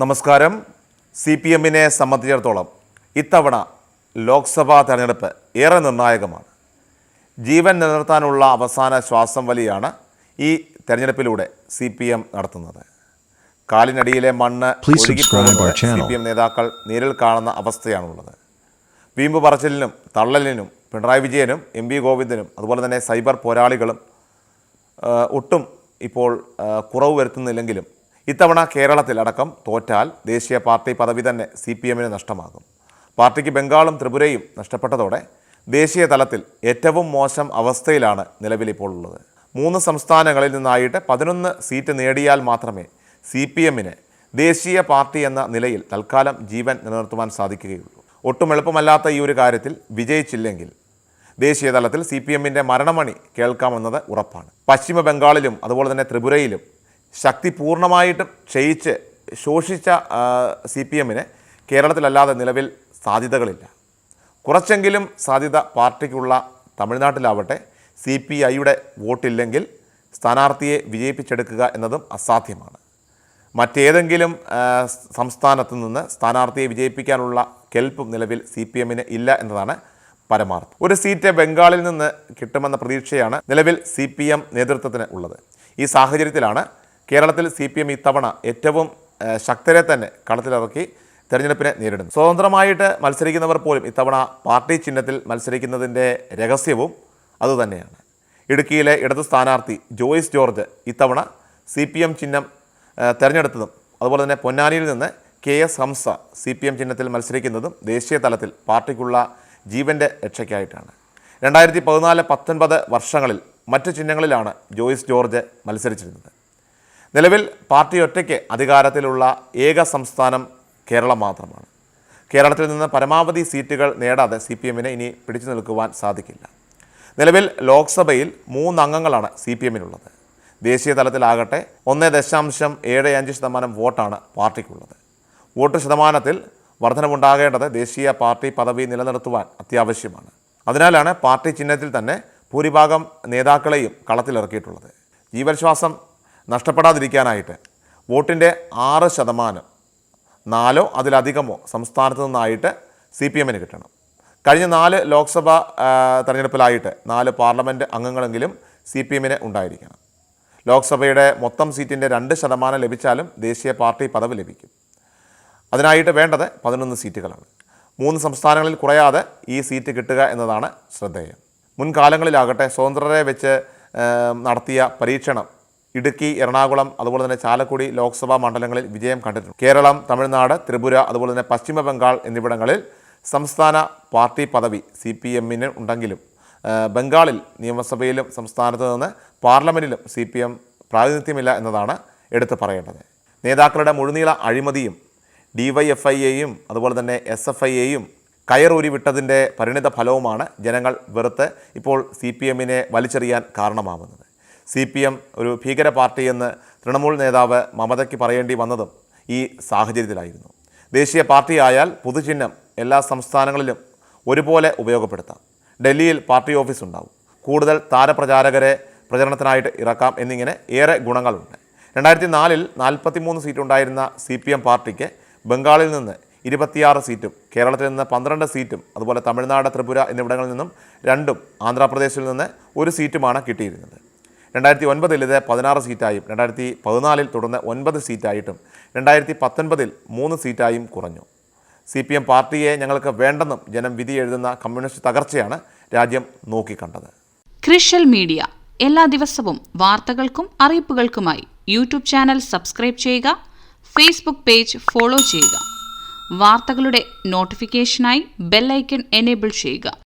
നമസ്കാരം. C P എമ്മിനെ സംബന്ധിച്ചിടത്തോളം ഇത്തവണ ലോക്സഭാ തെരഞ്ഞെടുപ്പ് ഏറെ നിർണായകമാണ്. ജീവൻ നിലനിർത്താനുള്ള അവസാന ശ്വാസം വലിയാണ് ഈ തെരഞ്ഞെടുപ്പിലൂടെ സി പി എം നടത്തുന്നത്. കാലിനടിയിലെ മണ്ണ് സി പി എം നേതാക്കൾ നേരിൽ കാണുന്ന അവസ്ഥയാണുള്ളത്. വീമ്പ് പറച്ചിലിനും തള്ളലിനും പിണറായി വിജയനും എം വി ഗോവിന്ദനും അതുപോലെ തന്നെ സൈബർ പോരാളികളും ഒട്ടും ഇപ്പോൾ കുറവ് വരുത്തുന്നില്ലെങ്കിലും ഇത്തവണ കേരളത്തിലടക്കം തോറ്റാൽ ദേശീയ പാർട്ടി പദവി തന്നെ സി പി എമ്മിന് നഷ്ടമാകും. പാർട്ടിക്ക് ബംഗാളും ത്രിപുരയും നഷ്ടപ്പെട്ടതോടെ ദേശീയ തലത്തിൽ ഏറ്റവും മോശം അവസ്ഥയിലാണ് നിലവിലിപ്പോൾ ഉള്ളത്. മൂന്ന് സംസ്ഥാനങ്ങളിൽ നിന്നായിട്ട് പതിനൊന്ന് സീറ്റ് നേടിയാൽ മാത്രമേ സി പി എമ്മിന് ദേശീയ പാർട്ടി എന്ന നിലയിൽ തൽക്കാലം ജീവൻ നിലനിർത്തുവാൻ സാധിക്കുകയുള്ളൂ. ഒട്ടും എളുപ്പമല്ലാത്ത ഈ ഒരു കാര്യത്തിൽ വിജയിച്ചില്ലെങ്കിൽ ദേശീയ തലത്തിൽ സി പി എമ്മിന്റെ മരണമണി കേൾക്കാമെന്നത് ഉറപ്പാണ്. പശ്ചിമ ബംഗാളിലും അതുപോലെ തന്നെ ത്രിപുരയിലും ശക്തി പൂർണമായിട്ടും ക്ഷയിച്ച് ശോഷിച്ച സി പി എമ്മിന് കേരളത്തിലല്ലാതെ നിലവിൽ സാധ്യതകളില്ല. കുറച്ചെങ്കിലും സാധ്യത പാർട്ടിക്കുള്ള തമിഴ്നാട്ടിലാവട്ടെ സി പി ഐയുടെ വോട്ടില്ലെങ്കിൽ സ്ഥാനാർത്ഥിയെ വിജയിപ്പിച്ചെടുക്കുക എന്നതും അസാധ്യമാണ്. മറ്റേതെങ്കിലും സംസ്ഥാനത്തു നിന്ന് സ്ഥാനാർത്ഥിയെ വിജയിപ്പിക്കാനുള്ള കെൽപ്പും നിലവിൽ സി പി എമ്മിന് ഇല്ല എന്നതാണ് പരമാർത്ഥം. ഒരു സീറ്റ് ബംഗാളിൽ നിന്ന് കിട്ടുമെന്ന പ്രതീക്ഷയാണ് നിലവിൽ സി പി എം നേതൃത്വത്തിന് ഉള്ളത്. ഈ സാഹചര്യത്തിലാണ് കേരളത്തിൽ സി പി എം ഇത്തവണ ഏറ്റവും ശക്തരെ തന്നെ കളത്തിലിറക്കി തെരഞ്ഞെടുപ്പിനെ നേരിടുന്നു. സ്വതന്ത്രമായിട്ട് മത്സരിക്കുന്നവർ പോലും ഇത്തവണ പാർട്ടി ചിഹ്നത്തിൽ മത്സരിക്കുന്നതിന്റെ രഹസ്യവും അതുതന്നെയാണ്. ഇടുക്കിയിലെ ഇടതു സ്ഥാനാർത്ഥി ജോയിസ് ജോർജ് ഇത്തവണ സി പി എം ചിഹ്നം തെരഞ്ഞെടുത്തതും അതുപോലെ തന്നെ പൊന്നാനിയിൽ നിന്ന് K S Hamsa C P M ചിഹ്നത്തിൽ മത്സരിക്കുന്നതും ദേശീയ തലത്തിൽ പാർട്ടിക്കുള്ള ജീവന്റെ രക്ഷയ്ക്കായിട്ടാണ്. രണ്ടായിരത്തി പതിനാല് പത്തൊൻപത് വർഷങ്ങളിൽ മറ്റ് ചിഹ്നങ്ങളിലാണ് ജോയിസ് ജോർജ് മത്സരിച്ചിരുന്നത്. നിലവിൽ പാർട്ടി ഒറ്റയ്ക്ക് അധികാരത്തിലുള്ള ഏക സംസ്ഥാനം കേരളം മാത്രമാണ്. കേരളത്തിൽ നിന്ന് പരമാവധി സീറ്റുകൾ നേടാതെ സി പി എമ്മിന് ഇനി പിടിച്ചു നിൽക്കുവാൻ സാധിക്കില്ല. നിലവിൽ ലോക്സഭയിൽ മൂന്നംഗങ്ങളാണ് സി പി എമ്മിനുള്ളത്. ദേശീയ തലത്തിലാകട്ടെ ഒന്ന് ദശാംശം ഏഴ് അഞ്ച് ശതമാനം വോട്ടാണ് പാർട്ടിക്കുള്ളത്. വോട്ട് ശതമാനത്തിൽ വർധനമുണ്ടാകേണ്ടത് ദേശീയ പാർട്ടി പദവി നിലനിർത്തുവാൻ അത്യാവശ്യമാണ്. അതിനാലാണ് പാർട്ടി ചിഹ്നത്തിൽ തന്നെ ഭൂരിഭാഗം നേതാക്കളെയും കളത്തിലിറക്കിയിട്ടുള്ളത്. ജീവശ്വാസം നഷ്ടപ്പെടാതിരിക്കാനായിട്ട്. വോട്ടിന്റെ ആറ് ശതമാനം നാലോ അതിലധികമോ സംസ്ഥാനത്ത് നിന്നായിട്ട് സി പി എമ്മിന് കിട്ടണം. കഴിഞ്ഞ നാല് ലോക്സഭ തെരഞ്ഞെടുപ്പിലായിട്ട് നാല് പാർലമെന്റ് അംഗങ്ങളെങ്കിലും സി പി എമ്മിന് ഉണ്ടായിരിക്കണം. ലോക്സഭയുടെ മൊത്തം സീറ്റിന്റെ രണ്ട് ശതമാനം ലഭിച്ചാലും ദേശീയ പാർട്ടി പദവി ലഭിക്കും. അതിനായിട്ട് വേണ്ടത് പതിനൊന്ന് സീറ്റുകളാണ്. മൂന്ന് സംസ്ഥാനങ്ങളിൽ കുറയാതെ ഈ സീറ്റ് കിട്ടുക എന്നതാണ് ശ്രദ്ധേയം. മുൻകാലങ്ങളിലാകട്ടെ സ്വതന്ത്രരെ വെച്ച് നടത്തിയ പരീക്ഷണം ഇടുക്കി എറണാകുളം അതുപോലെ തന്നെ ചാലക്കുടി ലോക്സഭാ മണ്ഡലങ്ങളിൽ വിജയം കണ്ടിട്ടുണ്ട്. കേരളം തമിഴ്നാട് ത്രിപുര അതുപോലെ തന്നെ പശ്ചിമ ബംഗാൾ എന്നിവിടങ്ങളിൽ സംസ്ഥാന പാർട്ടി പദവി സി പി എമ്മിന് ഉണ്ടെങ്കിലും ബംഗാളിൽ നിയമസഭയിലും സംസ്ഥാനത്ത് നിന്ന് പാർലമെന്റിലും സി പി എം പ്രാതിനിധ്യമില്ല എന്നതാണ് എടുത്തു പറയേണ്ടത്. നേതാക്കളുടെ മുഴുനീള അഴിമതിയും ഡി വൈ എഫ് ഐ എയും അതുപോലെ തന്നെ എസ് എഫ് ഐ എയും കയറൂരി വിട്ടതിന്റെ പരിണിത ഫലവുമാണ് ജനങ്ങൾ വെറുത്ത് ഇപ്പോൾ സി പി എമ്മിനെ വലിച്ചെറിയാൻ കാരണമാവുന്നത്. സി പി എം ഒരു ഭീകര പാർട്ടിയെന്ന് തൃണമൂൽ നേതാവ് മമതയ്ക്ക് പറയേണ്ടി വന്നതും ഈ സാഹചര്യത്തിലായിരുന്നു. ദേശീയ പാർട്ടിയായാൽ പൊതുചിഹ്നം എല്ലാ സംസ്ഥാനങ്ങളിലും ഒരുപോലെ ഉപയോഗപ്പെടുത്താം. ഡൽഹിയിൽ പാർട്ടി ഓഫീസ് ഉണ്ടാവും. കൂടുതൽ താരപ്രചാരകരെ പ്രചരണത്തിനായിട്ട് ഇറക്കാം എന്നിങ്ങനെ ഏറെ ഗുണങ്ങളുണ്ട്. രണ്ടായിരത്തി നാലിൽ നാൽപ്പത്തിമൂന്ന് സീറ്റ് ഉണ്ടായിരുന്ന സി പി എം പാർട്ടിക്ക് ബംഗാളിൽ നിന്ന് ഇരുപത്തിയാറ് സീറ്റും കേരളത്തിൽ നിന്ന് പന്ത്രണ്ട് സീറ്റും അതുപോലെ തമിഴ്നാട് ത്രിപുര എന്നിവിടങ്ങളിൽ നിന്നും രണ്ടും ആന്ധ്രാപ്രദേശിൽ നിന്ന് ഒരു സീറ്റുമാണ് കിട്ടിയിരുന്നത്. രണ്ടായിരത്തി ഒൻപതിൽ ഇത് പതിനാറ് സീറ്റായും രണ്ടായിരത്തി പതിനാലിൽ തുടർന്ന് ഒൻപത് സീറ്റായിട്ടും രണ്ടായിരത്തി പത്തൊൻപതിൽ മൂന്ന് സീറ്റായും കുറഞ്ഞു. സി പി എം പാർട്ടിയെ ഞങ്ങൾക്ക് വേണ്ടെന്നും ജനം വിധി എഴുതുന്ന കമ്മ്യൂണിസ്റ്റ് തകർച്ചയാണ് രാജ്യം നോക്കിക്കണ്ടത്. Crucial media. എല്ലാ ദിവസവും വാർത്തകൾക്കും അറിയിപ്പുകൾക്കുമായി യൂട്യൂബ് ചാനൽ സബ്സ്ക്രൈബ് ചെയ്യുക ഫേസ്ബുക്ക് പേജ് ഫോളോ ചെയ്യുക. വാർത്തകളുടെ നോട്ടിഫിക്കേഷനായി ബെല്ലൈക്കൺ എനേബിൾ ചെയ്യുക.